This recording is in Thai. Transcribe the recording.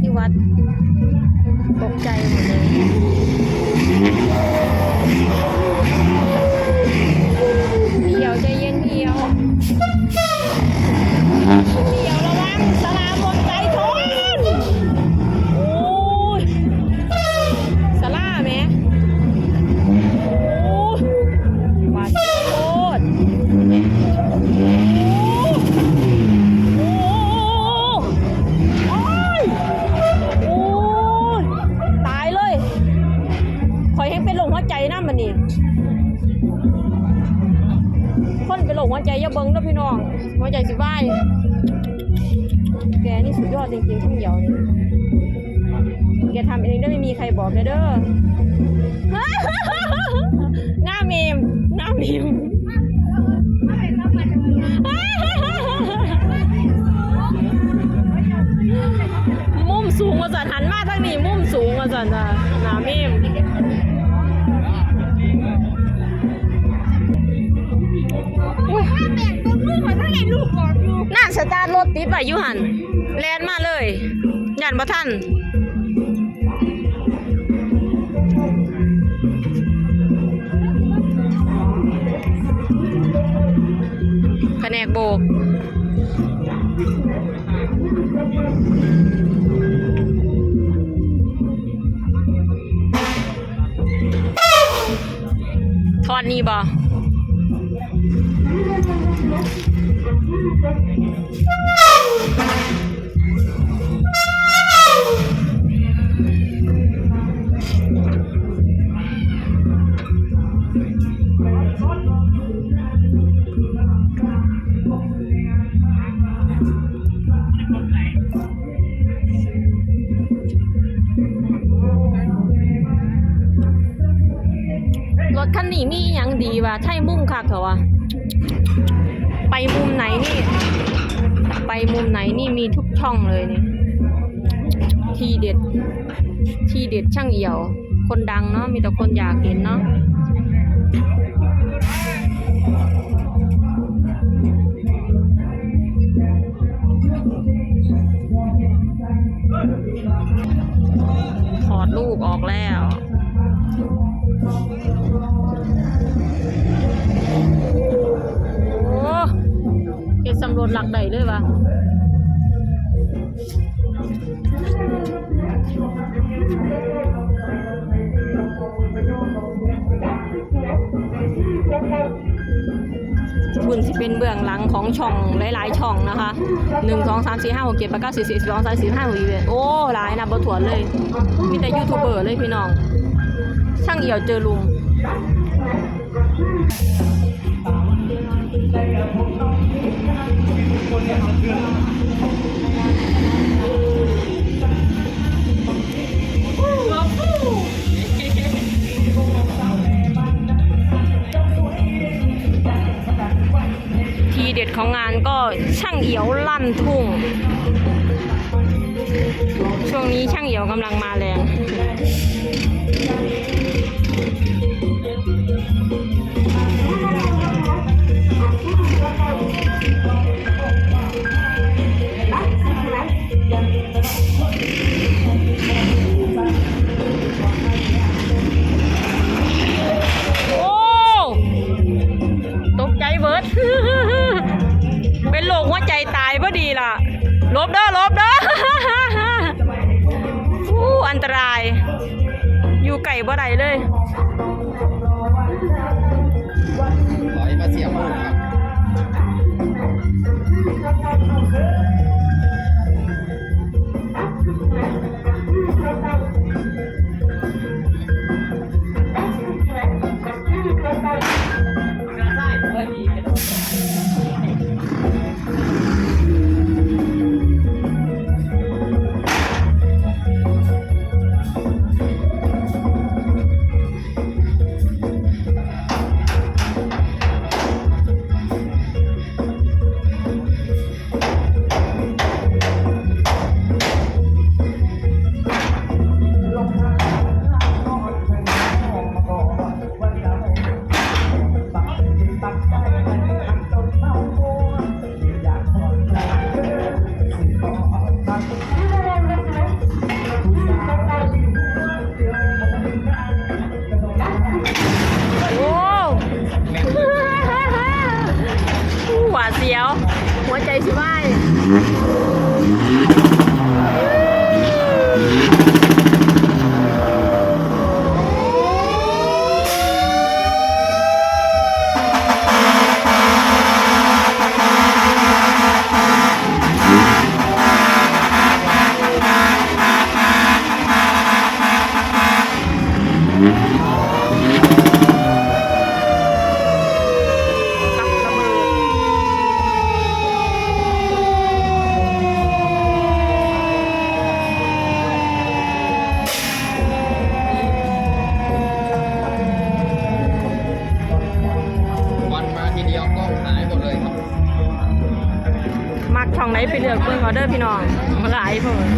ที่วัดตกใจหมดเลย คนไปหลงหัวใจอย่าเบิ้งนะพี่น้องหัวใจสิบใบแกนี่สุดยอดจริงๆข้าเหยียวนี่แกทำเองได้ไม่มีใครบอกเลยเด้อหน้าเมมหน้าเมมมุมสูงมาสันหันมาทั้งนี้มุมสูงมาสันนะหน้าเมมาสตาร์ทรถติดไปอยู่หันแลนมาเลยยันบ่ทันแผนกโบกทอดนี่บ่ รถคันนี้มีอหยังดีวะไทยมุ่งคักเหรอวะ ไปมุมไหนนี่ ไปมุมไหนนี่มีทุกช่องเลยนี่ ทีเด็ด ทีเด็ดช่างเอี่ยว คนดังเนาะมีแต่คนอยากเห็นเนาะ รวจหลักใดเลยวะบุญสิเป็นเบื้องหลังของช่องหลายๆ ช่องนะคะหนึ่งสองสามสี่ห้าหกเจ็ดแปดเก้าสิบสิบสองสามสิบห้าหกเอ็ดโอ้หลายนะบถวนเลย มีแต่ยูทูบเบอร์เลยพี่น้อง ช่างเอี่ยวเจอลุง ทีเด็ดของงานก็ช่างเอียวลั่นทุ่ง ช่วงนี้ช่างเอียวกำลังมาแรง ลบเด้อลบเด้ออู้อันตราย อยู่ไก่บ่ได้เลยถอยมาเสียบลูกครับ หัวใจสิว่า ไปเลือกเบิ่งออเดอร์พี่น้องมาหลายเพิ่น